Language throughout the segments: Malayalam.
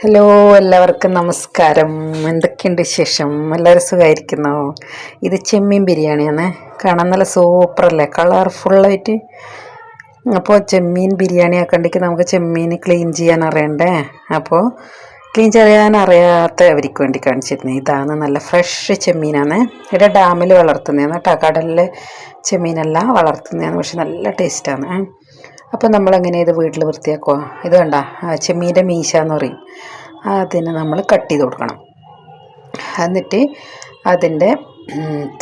ഹലോ എല്ലാവർക്കും നമസ്കാരം. എന്തൊക്കെയുണ്ട് വിശേഷം? എല്ലാവരും സുഖമായിരിക്കുന്നോ ഇത് ചെമ്മീൻ ബിരിയാണിയാണ്. കാണാൻ നല്ല സൂപ്പറല്ലേ? കളർഫുള്ളായിട്ട്. അപ്പോൾ ചെമ്മീൻ ബിരിയാണി ആക്കണ്ടെങ്കിൽ നമുക്ക് ചെമ്മീൻ ക്ലീൻ ചെയ്യാൻ അറിയണ്ടേ? അപ്പോൾ ക്ലീൻ ചെയ്യാൻ അറിയാത്ത അവർക്ക് വേണ്ടി കാണിച്ചിരുന്നത് ഇതാണ് നല്ല ഫ്രഷ് ചെമ്മീനാണ്. ഇവിടെ ഡാമിൽ വളർത്തുന്നതാണ് കേട്ടോ. കടലിൽ ചെമ്മീനല്ല വളർത്തുന്നതാണ്. പക്ഷെ നല്ല ടേസ്റ്റാണ്. അപ്പോൾ നമ്മളെങ്ങനെ ഇത് വീട്ടിൽ വൃത്തിയാക്കുക ഇത് കണ്ട ചെമ്മീന്റെ മീശ എന്ന് പറയും. അതിന് നമ്മൾ കട്ട് ചെയ്ത് കൊടുക്കണം. എന്നിട്ട് അതിന്റെ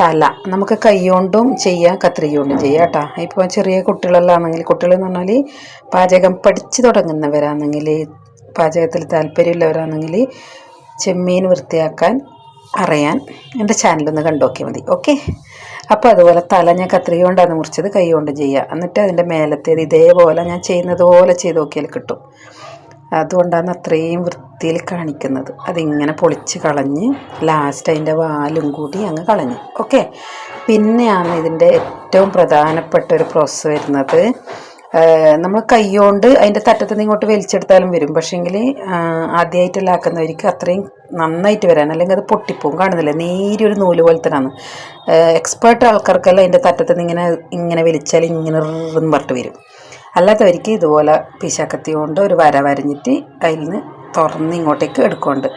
തല. നമുക്ക് കൈ കൊണ്ടും ചെയ്യാം കത്രിക കൊണ്ടും ചെയ്യാം കേട്ടോ. ഇപ്പോൾ ചെറിയ കുട്ടികളല്ലാന്നെങ്കിൽ കുട്ടികളെന്ന് പറഞ്ഞാൽ പാചകം പഠിച്ചു തുടങ്ങുന്നവരാണെങ്കിൽ പാചകത്തിൽ താല്പര്യമുള്ളവരാണെങ്കിൽ ചെമ്മീൻ വൃത്തിയാക്കാൻ അറിയാൻ എന്റെ ചാനലൊന്ന് കണ്ടു നോക്കിയാൽ മതി. ഓക്കെ അപ്പോൾ അതുപോലെ തല ഞാൻ കത്രിക കൊണ്ടാണ് മുറിച്ചത് കൈ കൊണ്ട് ചെയ്യുക എന്നിട്ട് അതിന്റെ മേലത്തേത് ഇതേപോലെ ഞാൻ ചെയ്യുന്നതുപോലെ ചെയ്ത് നോക്കിയാൽ കിട്ടും. അതുകൊണ്ടാണ് അത്രയും വൃത്തിയിൽ കാണിക്കുന്നത്. അതിങ്ങനെ പൊളിച്ച് കളഞ്ഞ് ലാസ്റ്റ് അതിന്റെ വാലും കൂടി അങ്ങ് കളഞ്ഞു. ഓക്കെ പിന്നെയാണ് ഇതിന്റെ ഏറ്റവും പ്രധാനപ്പെട്ട ഒരു പ്രോസസ്സ് വരുന്നത്. നമ്മൾ കൈകൊണ്ട് അതിന്റെ നിന്ന് ഇങ്ങോട്ട് വലിച്ചെടുത്താലും വരും. പക്ഷേങ്കിൽ ആദ്യമായിട്ടെല്ലാം ആക്കുന്നവർക്ക് അത്രയും നന്നായിട്ട് വരാൻ അല്ലെങ്കിൽ അത് പൊട്ടിപ്പോവും. കാണുന്നില്ല? നേരിയ ഒരു നൂൽ തന്നെയാണ് എക്സ്പേർട്ട് ആൾക്കാർക്കെല്ലാം അതിന്റെ നിന്ന് ഇങ്ങനെ ഇങ്ങനെ വലിച്ചാൽ ഇങ്ങനെ റിന്ന് പറഞ്ഞിട്ട് വരും. അല്ലാത്തവർക്ക് ഇതുപോലെ പിശാക്കത്തി കൊണ്ട് ഒരു വര വരഞ്ഞിട്ട് അതിൽ നിന്ന് തുറന്ന് ഇങ്ങോട്ടേക്ക് എടുക്കുന്നുണ്ട്.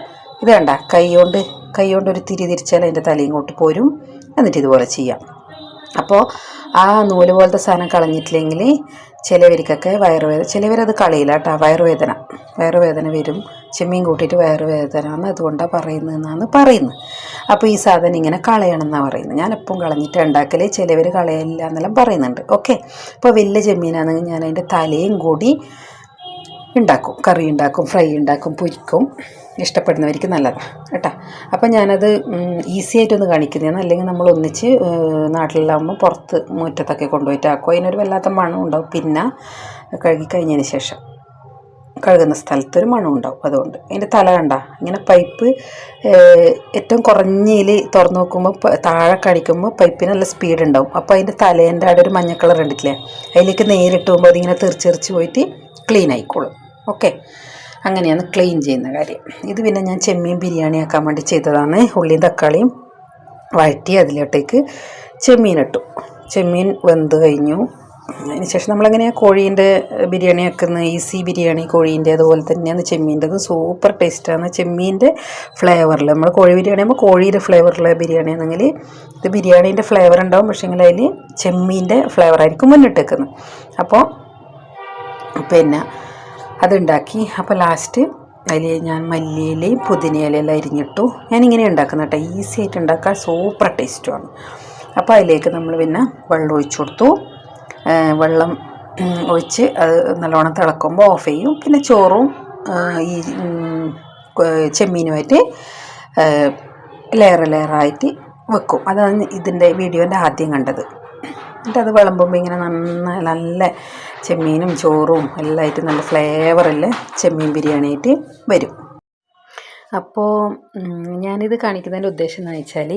ഇത് വേണ്ട. കൈ കൊണ്ട് കൈ കൊണ്ട് ഒരു തിരി തിരിച്ചാൽ അതിന്റെ തല ഇങ്ങോട്ട് പോരും. എന്നിട്ട് ഇതുപോലെ ചെയ്യാം. അപ്പോൾ ആ നൂൽ പോലത്തെ സാധനം കളഞ്ഞിട്ടില്ലെങ്കിൽ ചിലവർക്കൊക്കെ വയറുവേദന ചിലവരത് കളയില്ല കേട്ടോ. വയറുവേദന വയറുവേദന വരും. ചെമ്മീൻ കൂട്ടിയിട്ട് വയറുവേദന എന്ന് അതുകൊണ്ടാണ് പറയുന്നതെന്നാണ് പറയുന്നത്. അപ്പോൾ ഈ സാധനം ഇങ്ങനെ കളയണം എന്നാണ് പറയുന്നത്. ഞാൻ എപ്പം കളഞ്ഞിട്ട് ഉണ്ടാക്കൽ ചിലവർ കളയില്ല എന്നെല്ലാം പറയുന്നുണ്ട്. ഓക്കെ. അപ്പോൾ വലിയ ചെമ്മീനാണെങ്കിൽ ഞാൻ അതിന്റെ തലയും കൂടി ഉണ്ടാക്കും. കറി ഉണ്ടാക്കും ഫ്രൈ ഉണ്ടാക്കും പൊരിക്കും. ഇഷ്ടപ്പെടുന്നവർക്ക് നല്ലതാണ് കേട്ടോ. അപ്പം ഞാനത് ഈസി ആയിട്ടൊന്ന് കാണിക്കുന്നതാണ്. അല്ലെങ്കിൽ നമ്മൾ ഒന്നിച്ച് നാട്ടിലാകുമ്പോൾ പുറത്ത് മുറ്റത്തൊക്കെ കൊണ്ടുപോയിട്ട് ആക്കും. അതിനൊരു വല്ലാത്ത മണം ഉണ്ടാവും. പിന്നെ കഴുകി കഴിഞ്ഞതിന് ശേഷം കഴുകുന്ന സ്ഥലത്തൊരു മണം ഉണ്ടാവും. അതുകൊണ്ട് അതിന്റെ തല കണ്ട ഇങ്ങനെ പൈപ്പ് ഏറ്റവും കുറഞ്ഞതിൽ തുറന്നു നോക്കുമ്പോൾ താഴെ കാണിക്കുമ്പോൾ പൈപ്പിന് നല്ല സ്പീഡ് ഉണ്ടാവും. അപ്പോൾ അതിന്റെ തലേന്റെ അവിടെ ഒരു മഞ്ഞ കളർ ഉണ്ടിട്ടില്ലേ അതിലേക്ക് നേരിട്ട് പോകുമ്പോൾ അതിങ്ങനെ തെറിച്ചെറിച്ച് പോയിട്ട് ക്ലീൻ ആയിക്കോളും. ഓക്കെ അങ്ങനെയാണ് ക്ലീൻ ചെയ്യുന്ന കാര്യം. ഇത് പിന്നെ ഞാൻ ചെമ്മീൻ ബിരിയാണി ആക്കാൻ വേണ്ടി ചെയ്തതാണ്. ഉള്ളിയും തക്കാളിയും വഴറ്റി അതിലോട്ടേക്ക് ചെമ്മീൻ ഇട്ടു ചെമ്മീൻ വെന്ത് കഴിഞ്ഞു. അതിനുശേഷം നമ്മളെങ്ങനെയാണ് കോഴീന്റെ ബിരിയാണി ആക്കുന്നത് ഈസി ബിരിയാണി കോഴീന്റെ അതുപോലെ തന്നെയാണ് ചെമ്മീന്റെത്. സൂപ്പർ ടേസ്റ്റാണ് ചെമ്മീന്റെ ഫ്ലേവറിൽ നമ്മൾ കോഴി ബിരിയാണി ആകുമ്പോൾ കോഴിയുടെ ഫ്ലേവറിലെ ബിരിയാണി ആണെങ്കിൽ ഇത് ബിരിയാണീന്റെ ഫ്ലേവർ ഉണ്ടാവും. പക്ഷേങ്കിൽ അതിൽ ചെമ്മീന്റെ ഫ്ലേവറായിരിക്കും മുന്നിട്ട് വെക്കുന്നത് അപ്പോൾ പിന്നെ അതുണ്ടാക്കി. അപ്പോൾ ലാസ്റ്റ് അതിൽ ഞാൻ മല്ലിയിലയും പുതിനയിലെല്ലാം അരിഞ്ഞിട്ടു. ഞാനിങ്ങനെ ഉണ്ടാക്കുന്ന കേട്ടോ ഈസി ആയിട്ട് ഉണ്ടാക്കാൻ സൂപ്പർ ടേസ്റ്റുമാണ് അപ്പോൾ അതിലേക്ക് നമ്മൾ പിന്നെ വെള്ളം ഒഴിച്ചു കൊടുത്തു. വെള്ളം ഒഴിച്ച് അത് നല്ലോണം തിളക്കുമ്പോൾ ഓഫ് ചെയ്യും. പിന്നെ ചോറും ഈ ചെമ്മീനുമായിട്ട് ലെയർ ലെയറായിട്ട് വെക്കും. അതാണ് ഇതിന്റെ വീഡിയോന്റെ ആദ്യം കണ്ടത്. എന്നിട്ട് അത് വിളമ്പുമ്പോൾ ഇങ്ങനെ നന്നായി നല്ല ചെമ്മീനും ചോറും എല്ലാം ആയിട്ട് നല്ല ഫ്ലേവറിൽ ചെമ്മീൻ ബിരിയാണി ആയിട്ട് വരും. അപ്പോൾ ഞാനിത് കാണിക്കുന്നതിന്റെ ഉദ്ദേശം എന്ന് വെച്ചാൽ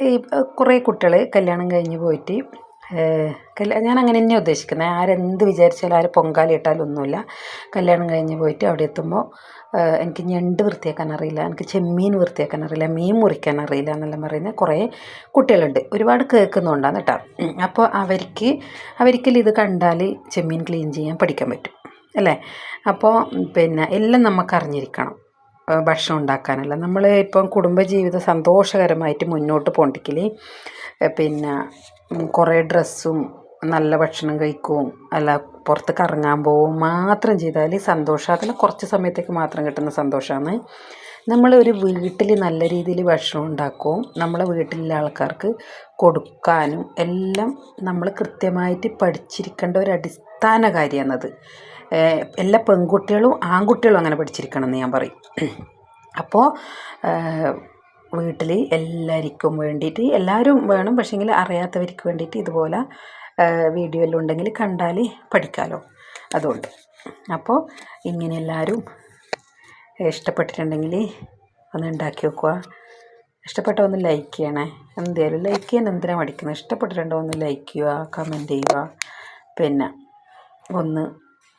ഈ കുറേ കുട്ടികൾ കല്യാണം കഴിഞ്ഞ് പോയിട്ട് ഞാൻ അങ്ങനെ തന്നെ ഉദ്ദേശിക്കുന്നത് ആരെന്ത് വിചാരിച്ചാലും ആര് പൊങ്കാലിട്ടാലും ഒന്നുമില്ല കല്യാണം കഴിഞ്ഞ് പോയിട്ട് അവിടെ എത്തുമ്പോൾ എനിക്ക് ഞണ്ട് വൃത്തിയാക്കാൻ അറിയില്ല എനിക്ക് ചെമ്മീൻ വൃത്തിയാക്കാൻ അറിയില്ല മീൻ മുറിക്കാൻ അറിയില്ല എന്നെല്ലാം പറയുന്ന. കുറേ കുട്ടികളുണ്ട്. ഒരുപാട് കേൾക്കുന്നുണ്ടാന്ന് കേട്ടോ അപ്പോൾ അവർക്ക് അവർക്കെല്ലാം ഇത് കണ്ടാൽ ചെമ്മീൻ ക്ലീൻ ചെയ്യാൻ പഠിക്കാൻ പറ്റും. അല്ലേ? അപ്പോൾ പിന്നെ എല്ലാം നമുക്ക് അറിഞ്ഞിരിക്കണം. ഭക്ഷണം ഉണ്ടാക്കാനല്ല. നമ്മൾ ഇപ്പം കുടുംബജീവിതം സന്തോഷകരമായിട്ട് മുന്നോട്ട് പോകണ്ടെങ്കിൽ പിന്നെ കുറേ ഡ്രസ്സും നല്ല ഭക്ഷണം കഴിക്കും. അല്ല പുറത്ത് കറങ്ങാൻ പോവും മാത്രം ചെയ്താൽ സന്തോഷം. അതിൽ കുറച്ച് സമയത്തേക്ക് മാത്രം കിട്ടുന്ന സന്തോഷമാണ് നമ്മൾ ഒരു വീട്ടിൽ നല്ല രീതിയിൽ ഭക്ഷണം ഉണ്ടാക്കും. നമ്മളെ വീട്ടിലുള്ള ആൾക്കാർക്ക് കൊടുക്കാനും എല്ലാം നമ്മൾ കൃത്യമായിട്ട് പഠിച്ചിരിക്കേണ്ട ഒരു അടിസ്ഥാന കാര്യമാണത് എല്ലാ പെൺകുട്ടികളും ആൺകുട്ടികളും അങ്ങനെ പഠിച്ചിരിക്കണം എന്ന് ഞാൻ പറയും. അപ്പോൾ വീട്ടിൽ എല്ലാവർക്കും വേണ്ടിയിട്ട് എല്ലാവരും വേണം പക്ഷേങ്കിൽ അറിയാത്തവർക്ക് വേണ്ടിയിട്ട് ഇതുപോലെ വീഡിയോ എല്ലാം ഉണ്ടെങ്കിൽ കണ്ടാൽ പഠിക്കാമല്ലോ അതുകൊണ്ട്. അപ്പോൾ ഇങ്ങനെ എല്ലാവരും ഇഷ്ടപ്പെട്ടിട്ടുണ്ടെങ്കിൽ ഒന്ന് ഉണ്ടാക്കി വെക്കുക ഇഷ്ടപ്പെട്ട ഒന്ന് ലൈക്ക് ചെയ്യണേ. എന്തായാലും ലൈക്ക് ചെയ്യാൻ എന്തിനാണ് പഠിക്കുന്നത് ഇഷ്ടപ്പെട്ടിട്ടുണ്ടോ ഒന്ന് ലൈക്ക് ചെയ്യുക കമന്റ് ചെയ്യുക പിന്നെ ഒന്ന്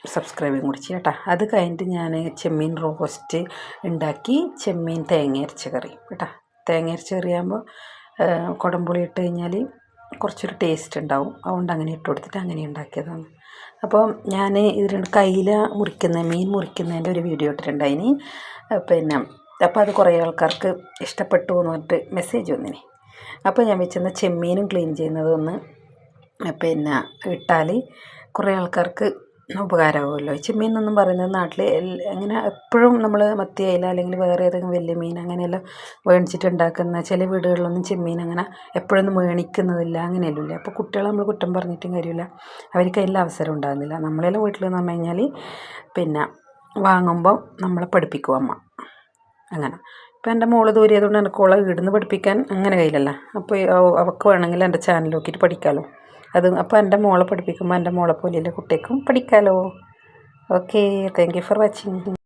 സബ്സ്ക്രൈബും കൂടി ചെയ്യാം കേട്ടോ. അത് കഴിഞ്ഞിട്ട് ഞാൻ ചെമ്മീൻ റോസ്റ്റ് ഉണ്ടാക്കി ചെമ്മീൻ തേങ്ങ അരച്ച കറി കേട്ടോ. തേങ്ങ അരച്ച കറിയാകുമ്പോൾ കുടംപുളി ഇട്ട് കഴിഞ്ഞാൽ കുറച്ചൊരു ടേസ്റ്റ് ഉണ്ടാവും. അതുകൊണ്ട് അങ്ങനെ ഇട്ട് കൊടുത്തിട്ട് അങ്ങനെ ഉണ്ടാക്കിയതാണ്. അപ്പോൾ ഞാൻ ഇത് കയ്യില മുറിക്കുന്ന മീൻ മുറിക്കുന്നതിന്റെ ഒരു വീഡിയോ ഇട്ടിട്ടുണ്ടായിനി. പിന്നെ അപ്പോൾ അത് കുറേ ആൾക്കാർക്ക് ഇഷ്ടപ്പെട്ടു എന്ന് പറഞ്ഞിട്ട് മെസ്സേജ് വന്നിനി. അപ്പോൾ ഞാൻ വെച്ചെന്ന ചെമ്മീനും ക്ലീൻ ചെയ്യുന്നതൊന്ന് പിന്നെ ഇട്ടാൽ കുറേ ആൾക്കാർക്ക് ഉപകാരമാവുമല്ലോ. ചെമ്മീൻ എന്നൊന്നും പറയുന്നത് നാട്ടിൽ അങ്ങനെ എപ്പോഴും നമ്മൾ മത്തി അയല അല്ലെങ്കിൽ വേറെ ഏതെങ്കിലും വലിയ മീൻ അങ്ങനെയെല്ലാം മേടിച്ചിട്ട് ഉണ്ടാക്കുന്ന ചില വീടുകളിലൊന്നും ചെമ്മീൻ അങ്ങനെ എപ്പോഴൊന്നും മേടിക്കുന്നതില്ല അങ്ങനെയല്ല അപ്പോൾ കുട്ടികളെ നമ്മൾ കുറ്റം പറഞ്ഞിട്ടും കാര്യമില്ല. അവർക്ക് അതിൽ അവസരം ഉണ്ടാകുന്നില്ല. നമ്മളെല്ലാം വീട്ടിൽ എന്ന് പറഞ്ഞു കഴിഞ്ഞാൽ പിന്നെ വാങ്ങുമ്പോൾ നമ്മളെ പഠിപ്പിക്കും അമ്മ. അങ്ങനെ. ഇപ്പം എന്റെ മോൾ ദൂരെയതുകൊണ്ട് എനിക്ക് ഓളെ പഠിപ്പിക്കാൻ അങ്ങനെ കയ്യിലല്ല. അപ്പോൾ അവൾക്ക് വേണമെങ്കിൽ എന്റെ ചാനൽ നോക്കിയിട്ട് പഠിക്കാമല്ലോ അത് അപ്പോൾ എന്റെ മോളെ പഠിപ്പിക്കുമ്പോൾ എന്റെ മോളെ പോലെയുള്ള കുട്ടിക്കും പഠിക്കാമല്ലോ okay thank you for watching